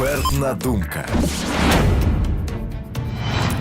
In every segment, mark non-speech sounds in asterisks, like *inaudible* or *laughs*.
Експертна думка.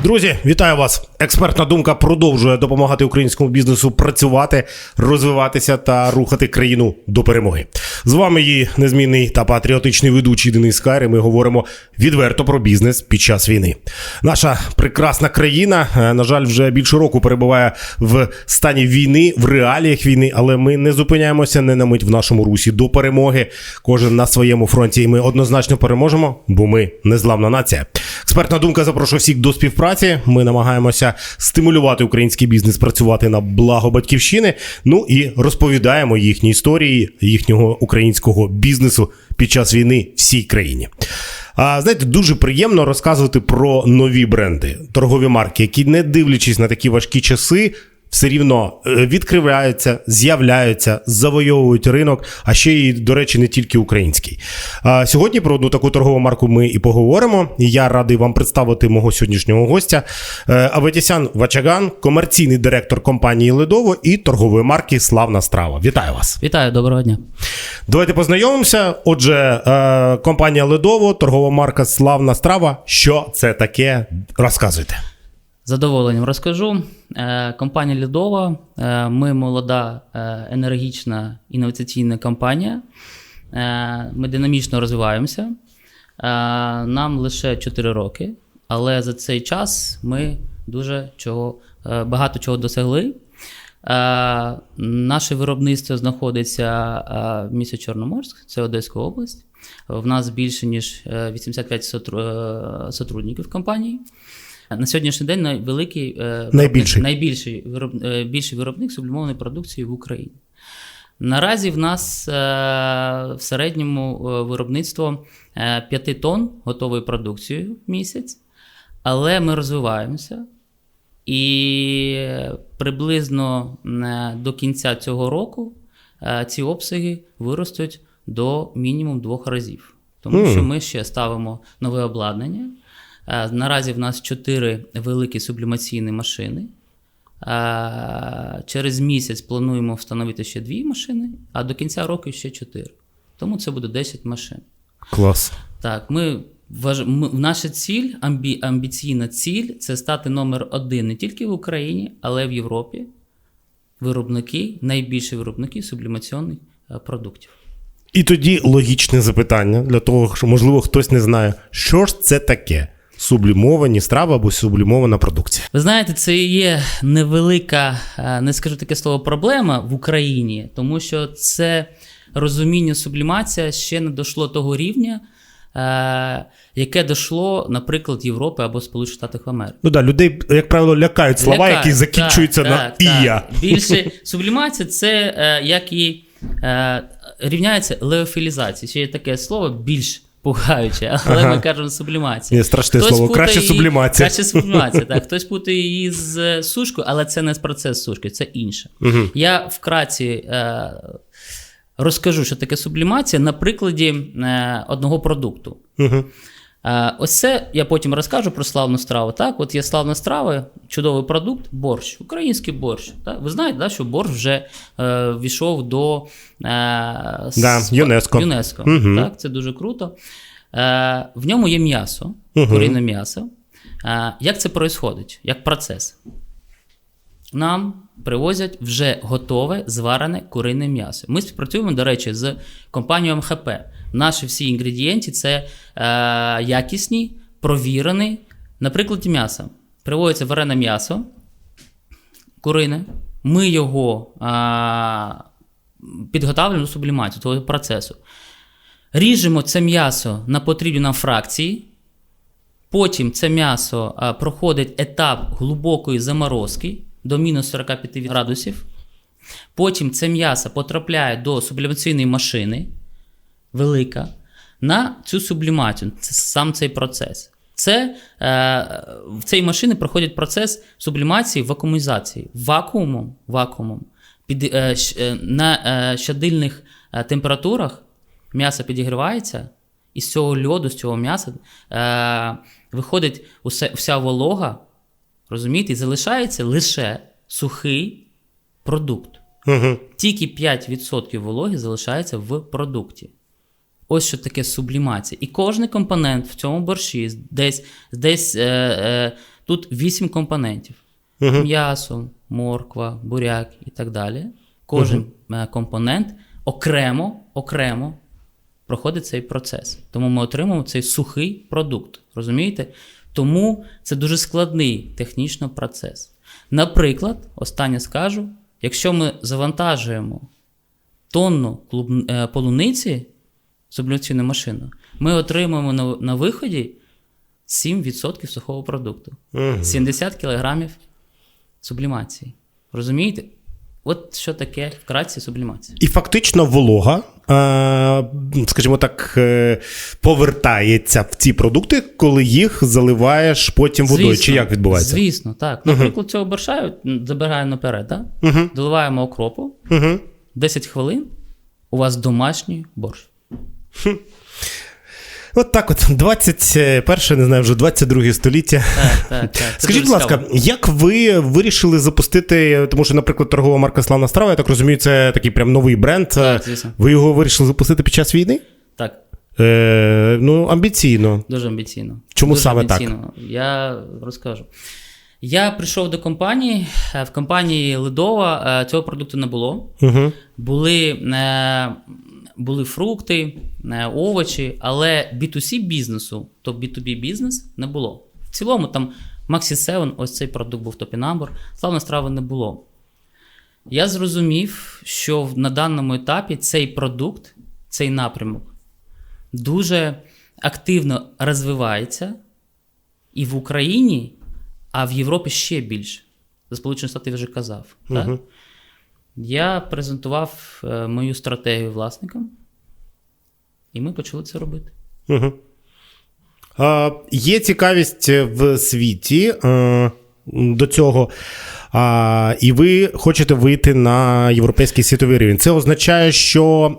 Друзі, вітаю вас! Експертна думка продовжує допомагати українському бізнесу працювати, розвиватися та рухати країну до перемоги. З вами її незмінний та патріотичний ведучий Денис Кайр. і Ми говоримо відверто про бізнес під час війни. Наша прекрасна країна, е, на жаль, вже більше року перебуває в стані війни, в реаліях війни, але ми не зупиняємося не на мить в нашому русі до перемоги. Кожен на своєму фронті, і ми однозначно переможемо, бо ми незламна нація. Експертна думка запрошує всіх до співпраці. Ми намагаємося стимулювати український бізнес працювати на благо батьківщини. Ну і розповідаємо їхні історії їхнього українського бізнесу під час війни всій країні. А знаєте, дуже приємно розказувати про нові бренди, торгові марки, які, не дивлячись на такі важкі часи, все рівно е, відкриваються, з'являються, завойовують ринок, а ще й, до речі, не тільки український. А сьогодні про одну таку торгову марку ми і поговоримо. І я радий вам представити мого сьогоднішнього гостя Е, Аветісян Вачаган, комерційний директор компанії Ледово і торгової марки Славна Страва. Вітаю вас! Вітаю, доброго дня. Давайте познайомимося. Отже, е, компанія Ледово, торгова марка Славна Страва. Що це таке? Розказуйте. Задоволенням розкажу. Е, Компанія Лідова. е, Ми молода, е, енергічна інноваційна компанія. Ми динамічно розвиваємося. Нам лише 4 роки, але за цей час ми дуже чого, багато чого досягли. Наше виробництво знаходиться в місті Чорноморськ, це Одеська область. В нас більше ніж е, 85 сотру- е, сотрудників компанії. На сьогоднішній день найвеликий е, виробник- Найбільший. найбільший вироб, е, більший виробник сублімованої продукції в Україні. Наразі в нас е, в середньому виробництво е, 5 тонн готової продукції в місяць, але ми розвиваємося. І приблизно до кінця цього року ці обсяги виростуть до мінімум двох разів. Тому що ми ще ставимо нове обладнання. Е, Наразі в нас чотири великі сублімаційні машини. Е, Через місяць плануємо встановити ще дві машини, а до кінця року ще чотири. Тому це буде 10 машин. Клас. Так, ми, вваж... ми наша ціль, амбі... амбіційна ціль це стати номер один не тільки в Україні, але й в Європі. Виробники, найбільші виробники сублімаційних е, продуктів. І тоді логічне запитання для того, що можливо хтось не знає, що ж це таке сублімовані страви або сублімована продукція. Ви знаєте, це є невелика, е, не скажу таке слово, проблема в Україні, тому що це розуміння сублімація ще не дійшло того рівня, е, яке дійшло, наприклад, Європи або Сполучених Штатів Америки. Ну да, людей, як правило, лякають слова, Лякають, які закінчуються так, на так, ія. так. Більше *laughs* сублімація це е, як і е, рівняється леофілізація. Ще є таке слово більш пугаюче, але Ага. ми кажемо сублімація. Ні, страшне Хтось слово. Краще сублімація. Краще сублімація, так. *laughs* Хтось путає її з е, сушкою, але це не процес сушки, це інше. Я вкратці е, розкажу, що таке сублімація на прикладі е, одного продукту. Угу. Е, Ось це я потім розкажу про славну страву. Так, от є славна страва, чудовий продукт, борщ, український борщ. Так? Ви знаєте, да, що борщ вже е, війшов до е, Да, ЮНЕСКО. ЮНЕСКО. Мгм. Так, це дуже круто. Е, в ньому є м'ясо, Мгм. куріне м'ясо. Е, як це відбувається? Як процес? Нам привозять вже готове зварене курине м'ясо. Ми співпрацюємо, до речі, з компанією МХП. Наші всі інгредієнти це е, якісні, провірені. На прикладі м'яса. Приводиться варене м'ясо, курине. Ми його а, підготавлюємо до сублімації, того процесу. Ріжемо це м'ясо на потрібні нам фракції. Потім це м'ясо а, проходить етап глибокої заморозки до мінус 45 градусів. Потім це м'ясо потрапляє до сублімаційної машини, велика, на цю сублімацію. Це сам цей процес. Це, е, в цій машині проходить процес сублімації вакуумізації. Вакуумом, вакуумом під, е, е, на е, щадильних е, температурах м'ясо підігрівається, і з цього льоду, з цього м'яса е, виходить усе, вся волога, розумієте, і залишається лише сухий продукт. Угу. Тільки 5% вологи залишається в продукті. Ось що таке сублімація. І кожен компонент в цьому борщі, десь, десь е, е, тут 8 компонентів: м'ясо, морква, буряк і так далі. Кожен е, компонент окремо, окремо проходить цей процес. Тому ми отримуємо цей сухий продукт. Розумієте? Тому це дуже складний технічно процес. Наприклад, останнє скажу: якщо ми завантажуємо тонну е, полуниці сублімаційну машину, ми отримуємо на, на виході 7% сухого продукту, 70 кг сублімації. Розумієте? От що таке вкратці сублімація. І фактично волога, е, скажімо так, е, повертається в ці продукти, коли їх заливаєш потім водою. Чи як відбувається? Звісно, так. Наприклад, цього борща м, забираємо наперед, да? доливаємо окропу, Угу. 10 хвилин, у вас домашній борщ. От так от, 21, не знаю, вже 22 століття. Так, так, так. Скажіть, будь ласка, як ви вирішили запустити, тому що, наприклад, торгова марка Славна страва, я так розумію, це такий прям новий бренд. Так, звісно. Ви його вирішили запустити під час війни? Так, Е, ну, амбіційно. дуже амбіційно. Чому дуже саме так? амбіційно. Я розкажу. Я прийшов до компанії. е, В компанії Ледова е, цього продукту не було. Угу. Були, е, були фрукти, е, овочі, але B2C бізнесу, то B2B бізнес не було. В цілому там Maxi 7, ось цей продукт був топінамбур, славна страви не було. Я зрозумів, що на даному етапі цей продукт, цей напрямок дуже активно розвивається і в Україні, а в Європі ще більше. За Сполучені Штати вже казав. Так? Я презентував е, мою стратегію власникам, і ми почали це робити. Угу. А, є цікавість в світі е, до цього. А, і ви хочете вийти на європейський світовий рівень. Це означає, що,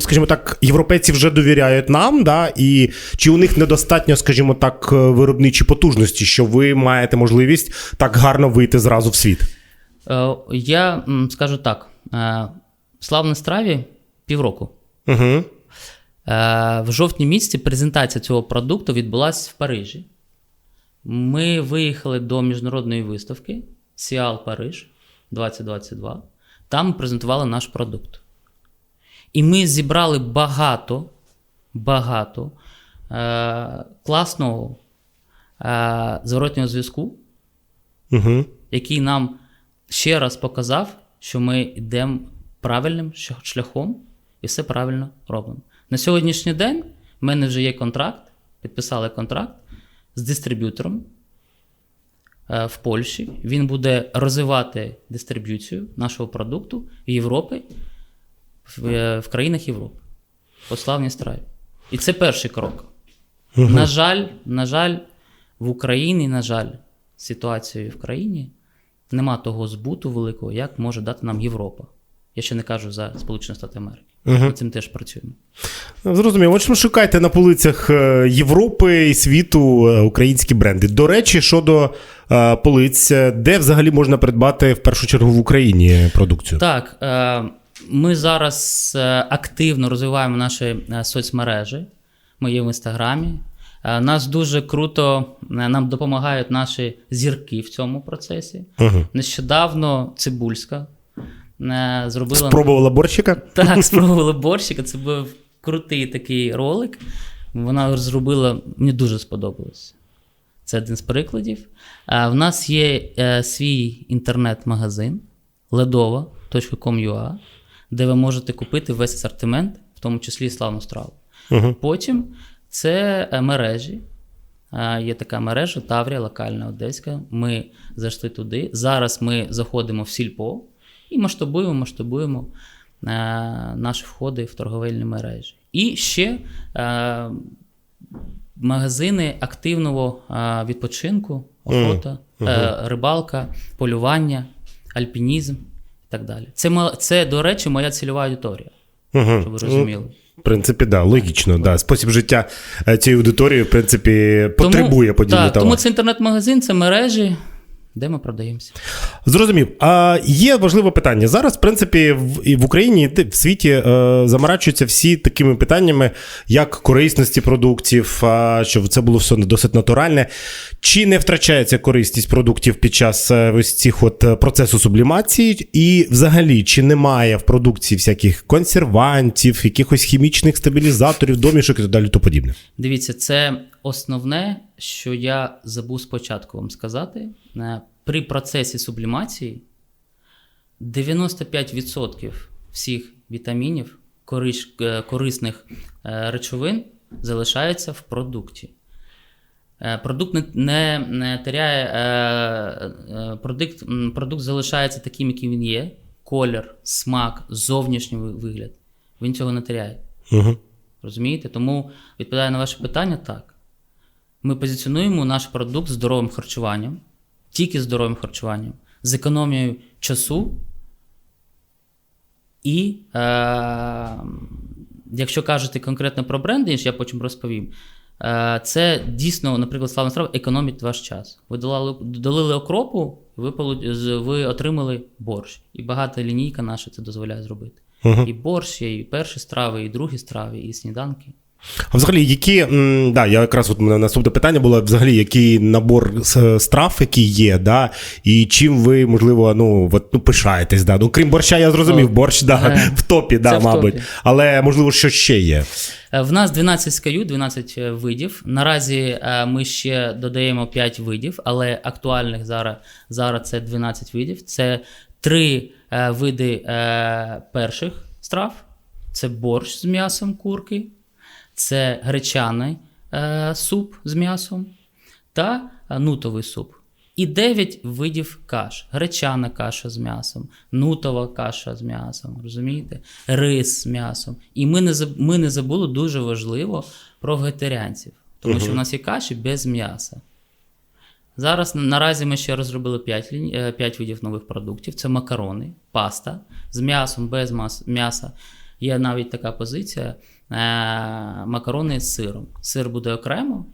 скажімо так, європейці вже довіряють нам, да? і чи у них недостатньо, скажімо так, е, виробничі потужності, що ви маєте можливість так гарно вийти зразу в світ? Е, Я скажу так: е, славна страві півроку. Угу. В жовтні місяці презентація цього продукту відбулася в Парижі. Ми виїхали до міжнародної виставки Сіал Париж 2022. Там ми презентували наш продукт. І ми зібрали багато, багато е, класного е, зворотнього зв'язку, Угу. який нам ще раз показав, що ми йдемо правильним шляхом і все правильно робимо. На сьогоднішній день в мене вже є контракт, підписали контракт з дистриб'ютором е, в Польщі. Він буде розвивати дистриб'юцію нашого продукту в Європі, в, е, в країнах Європи. По славній страві. І це перший крок. На жаль, на жаль, в Україні, на жаль, ситуацією в країні нема того збуту великого, як може дати нам Європа. Я ще не кажу за Сполучені Штати Америки. Ми цим теж працюємо. Зрозуміло. Отже, шукайте на полицях е, Європи і світу е, українські бренди. До речі, щодо е, полиць, де взагалі можна придбати в першу чергу в Україні продукцію? Так, е, ми зараз активно розвиваємо наші соцмережі. Ми є в інстаграмі. Е, Нас дуже круто е, нам допомагають наші зірки в цьому процесі. Угу. Нещодавно Цибульська е, зробила Спробувала борщика? *laughs* Так, спробували борщика. Це був крутий такий ролик. Вона зробила, мені дуже сподобалось. Це один з прикладів. В нас є свій інтернет-магазин ledova.com.ua, де ви можете купити весь асортимент, в тому числі і славну страву. Угу. Потім це е, мережі. Е, Є така мережа Таврія, локальна одеська. Ми зайшли туди. Зараз ми заходимо в сільпо і масштабуємо, масштабуємо е, наші входи в торговельні мережі. І ще магазини активного відпочинку, охота, рибалка, полювання, альпінізм і так далі. Це, це, до речі, моя цільова аудиторія, Угу. щоб ви розуміли. В принципі, да, логічно. Да. Спосіб життя е, цієї аудиторії, в принципі, потребує подібні так, товари. тому це інтернет-магазин, це мережі. Де ми продаємося. Зрозумів. А є важливе питання. Зараз, в принципі, в, і в Україні, і в світі е, заморачуються всі такими питаннями, як корисності продуктів, а, щоб це було все досить натуральне. Чи не втрачається корисність продуктів під час е, ось цих от е, процесу сублімації? І взагалі, чи немає в продукції всяких консервантів, якихось хімічних стабілізаторів, домішок і так далі, то подібне? Дивіться, це основне, що я забув спочатку вам сказати. Е, При процесі сублімації 95% всіх вітамінів, кориш- е, корисних е, речовин залишається в продукті. Продукт не, не, не теряє, продукт, продукт залишається таким, яким він є. Колір, смак, зовнішній вигляд. Він цього не теряє. Угу. Розумієте? Тому відповідаю на ваше питання так. Ми позиціонуємо наш продукт здоровим харчуванням, тільки здоровим харчуванням, з економією часу. І е, якщо кажете конкретно про бренди, я потім розповім. Е, це дійсно, наприклад, славна страва економить ваш час. Ви долали, долили окропу, ви, ви отримали борщ. І багата лінійка наша це дозволяє зробити. Угу. І борщ, і перші страви, і другі страви, і сніданки. А взагалі, які да, я якраз от мене наступне питання було взагалі, який набор страв, який є, да, і чим ви, можливо, ну, от, ну пишаєтесь, да. Ну, крім борща, я зрозумів, борщ, да, е, в топі, да, це в мабуть. топі. Але можливо, що ще є. Е, В нас 12 SKU, 12 видів. Наразі е, ми ще додаємо 5 видів, але актуальних зараз, зараз це 12 видів. Це три е, види е, перших страв: це борщ з м'ясом курки, це гречаний е, суп з м'ясом та е, нутовий суп. І 9 видів каш: гречана каша з м'ясом, нутова каша з м'ясом, розумієте? Рис з м'ясом. І ми не, ми не забули дуже важливо про вегетаріанців, тому що в нас є каші без м'яса. Зараз наразі ми ще розробили 5, ліній, 5 видів нових продуктів: це макарони, паста з м'ясом, без м'яса. Є навіть така позиція: е- макарони з сиром. Сир буде окремо,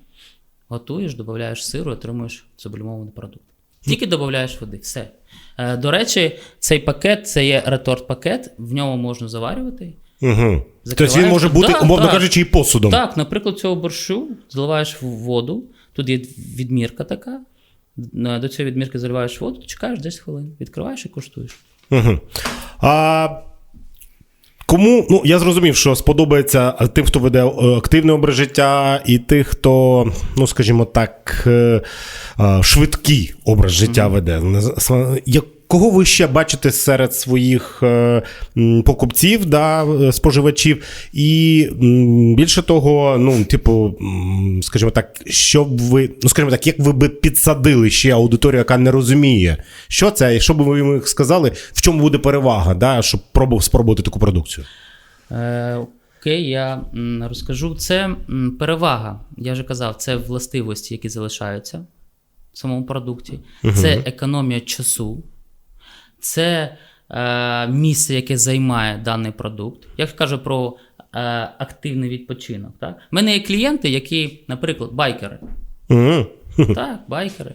готуєш, додаєш сиру, отримуєш сублімований продукт. Тільки додаєш води, все. Е, до речі, цей пакет це є реторт-пакет, в ньому можна заварювати. Угу. Тобто він може бути, Да, умовно так. кажучи, і посудом. Так, наприклад, цього борщу заливаєш в воду, тут є відмірка така. До цієї відмірки заливаєш воду, чекаєш 10 хвилин, відкриваєш і куштуєш. Угу. А, кому, ну я зрозумів, що сподобається тим, хто веде е, активний образ життя, і тих, хто, ну скажімо так, е, е, швидкий образ життя веде. Як- Кого ви ще бачите серед своїх е, покупців, да, е, споживачів? І більше того, ну, типу, скажімо так, що б ви, ну скажімо так, як ви би підсадили ще аудиторію, яка не розуміє, що це, і що б ви їм сказали, в чому буде перевага, да, щоб пробував спробувати таку продукцію? Е, окей, я розкажу. Це перевага. Я вже казав, це властивості, які залишаються в самому продукті. Це економія часу, це е, місце, яке займає даний продукт. Я кажу про е, активний відпочинок. Так? У мене є клієнти, які, наприклад, байкери. Угу. Так, байкери.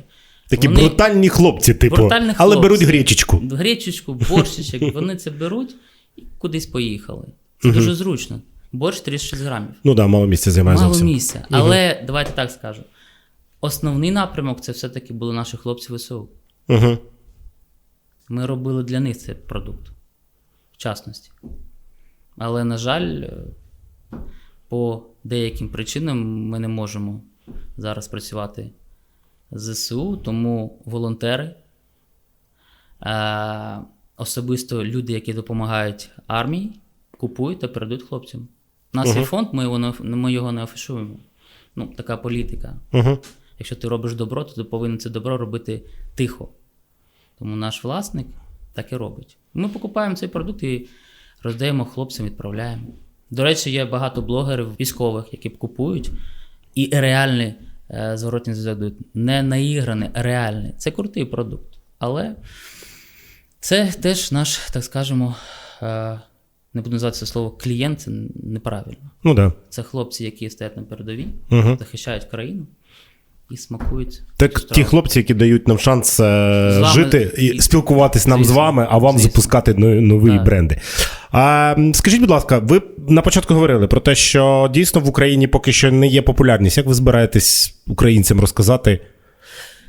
Такі Вони- брутальні хлопці, типу, Брутальні але хлопці. беруть гречечку. Гречечку, борщичок, *laughs* вони це беруть і кудись поїхали. Це дуже зручно. Борщ 36 грамів. Ну так, да, мало місця займає Мало зовсім. місця. Але давайте так скажу. Основний напрямок це все-таки були наші хлопці ВСУ. Угу. Ми робили для них цей продукт, в частності. Але, на жаль, е, по деяким причинам ми не можемо зараз працювати з ЗСУ, тому волонтери, е, особисто люди, які допомагають армії, купують та передають хлопцям. У нас є фонд, ми його, не ми його не афішуємо. Ну, така політика. Угу. Якщо ти робиш добро, то ти повинен це добро робити тихо. Тому наш власник так і робить. Ми покупаємо цей продукт і роздаємо хлопцям, відправляємо. До речі, є багато блогерів військових, які купують і реальний е, зворотний зв'язок дають. Не наіграний, а реальний. Це крутий продукт. Але це теж наш, так скажемо, е, не буду називати це слово клієнт, це неправильно. Ну. Да. Це хлопці, які стоять на передовій, Угу. захищають країну. І смакують. Так цю ті хлопці, які дають нам шанс е, вами жити і і- спілкуватись нам з вами, а вам звісно. запускати нові Так. бренди. А, скажіть, будь ласка, ви на початку говорили про те, що дійсно в Україні поки що не є популярність. Як ви збираєтесь українцям розказати,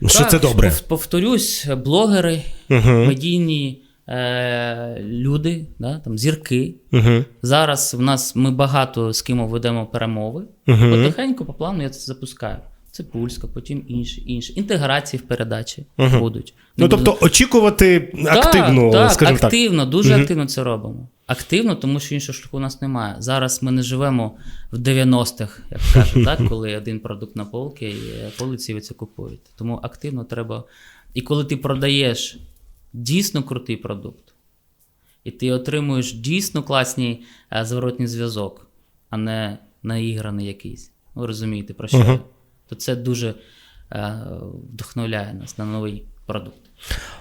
що Так, це добре? Повторюсь, блогери, Угу. медійні е, люди, да, там, зірки. Угу. Зараз в нас ми багато з ким ведемо перемови. Мгм. Потихеньку, по плану я це запускаю. Це Пульська, потім інші, інші. Інтеграції в передачі Мгм. будуть. Ну тобто очікувати активно, так, так, скажімо так. активно, дуже Мгм. активно це робимо. Активно, тому що іншого шляху у нас немає. Зараз ми не живемо в 90-х, як кажуть, так, *laughs* коли один продукт на полки і полиці ви це купуєте. Тому активно треба. І коли ти продаєш дійсно крутий продукт, і ти отримуєш дійсно класний е, зворотній зв'язок, а не наіграний якийсь. Ви розумієте, про що я? То це дуже е, вдохновляє нас на новий продукт.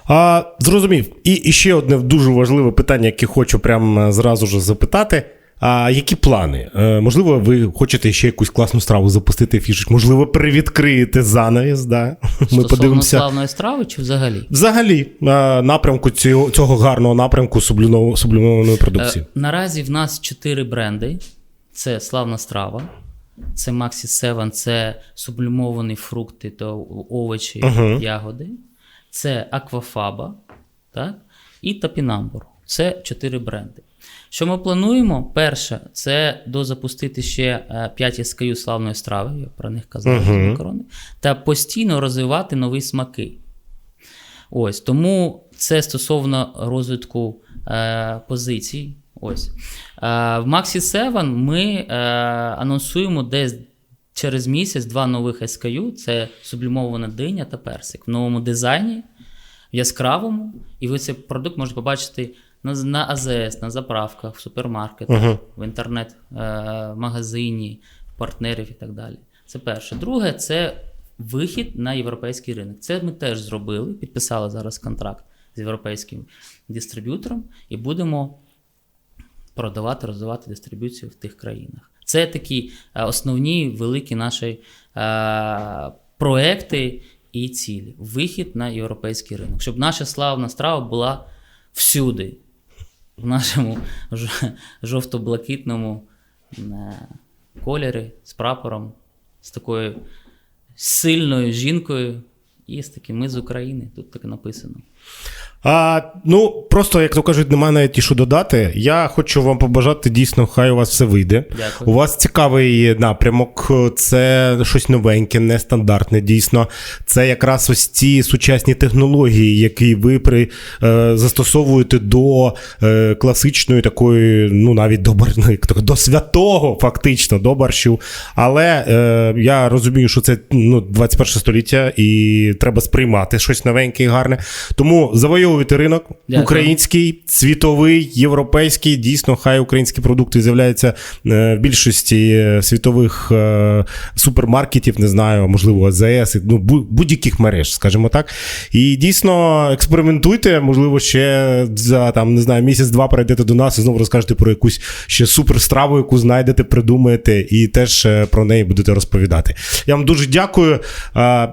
А, зрозумів. І, і ще одне дуже важливе питання, яке хочу прямо зразу ж запитати. А які плани? Е, можливо, ви хочете ще якусь класну страву запустити фішечку? Можливо, перевідкриєте занавіс, да? Ми подивимося. славної страви чи взагалі? Взагалі, е, напрямку цього, цього гарного напрямку сублімованої продукції. Е, наразі в нас чотири бренди: це славна страва, це Maxi 7, це сублімовані фрукти та овочі, Мгм. ягоди, це Аквафаба, так? і Тапінамбур. Це чотири бренди. Що ми плануємо? Перше, це дозапустити ще 5 SKU славної страви, я про них казав, макарони, та постійно розвивати нові смаки. Ось тому це стосовно розвитку е, позицій. Ось. Е, в Maxi 7 ми е, анонсуємо десь через місяць два нових SKU: це сублімована диня та персик в новому дизайні, в яскравому. І ви цей продукт можете побачити на, на АЗС, на заправках, в супермаркетах, Мгм. в інтернет-магазині, в партнерів і так далі. Це перше. Друге, це вихід на європейський ринок. Це ми теж зробили, підписали зараз контракт з європейським дистриб'ютором і будемо продавати, розвивати дистриб'юцію в тих країнах. Це такі е, основні великі наші е, проекти і цілі. Вихід на європейський ринок, щоб наша славна страва була всюди, в нашому жовто-блакитному е, кольорі з прапором, з такою сильною жінкою і з таким ми з України. Тут так написано. А, ну, просто, як то кажуть, немає навіть і що додати. Я хочу вам побажати дійсно, хай у вас все вийде. Дякую. У вас цікавий напрямок, це щось новеньке, нестандартне. Дійсно, це якраз ось ці сучасні технології, які ви при, е, застосовуєте до е, класичної такої, ну навіть до, ну, до святого, фактично, до борщу. Але е, я розумію, що це ну, 21 століття і треба сприймати щось новеньке і гарне. Тому завойовуйте ринок Дякую. український, світовий, європейський. Дійсно, хай українські продукти з'являються е, в більшості е, світових е, супермаркетів, не знаю, можливо, АЗС, ну, будь-яких мереж, скажімо так. І дійсно експериментуйте, можливо, ще за там, не знаю, місяць-два перейдете до нас і знову розкажете про якусь ще суперстраву, яку знайдете, придумаєте, і теж про неї будете розповідати. Я вам дуже дякую.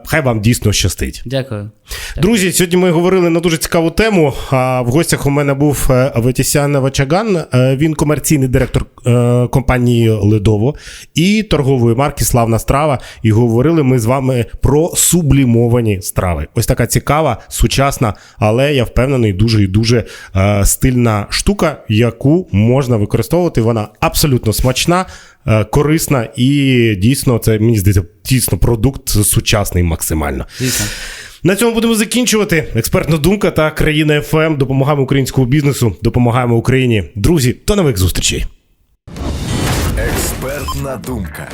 Хай вам дійсно щастить. Дякую. Друзі, сьогодні ми говорили на дуже цікаву тему. В гостях у мене був е, Ветісян Вачаган. Е, Він комерційний директор е, компанії Ледово і торгової марки Славна страва. І говорили ми з вами про сублімовані страви. Ось така цікава, сучасна, але я впевнений, дуже і дуже е, стильна штука, яку можна використовувати. Вона абсолютно смачна. е, Корисна і дійсно, це мені здається, дійсно продукт сучасний максимально. Звісно. На цьому будемо закінчувати. Експертна думка та країна ФМ. Допомагаємо українському бізнесу, допомагаємо Україні. Друзі, до нових зустрічей. Експертна думка.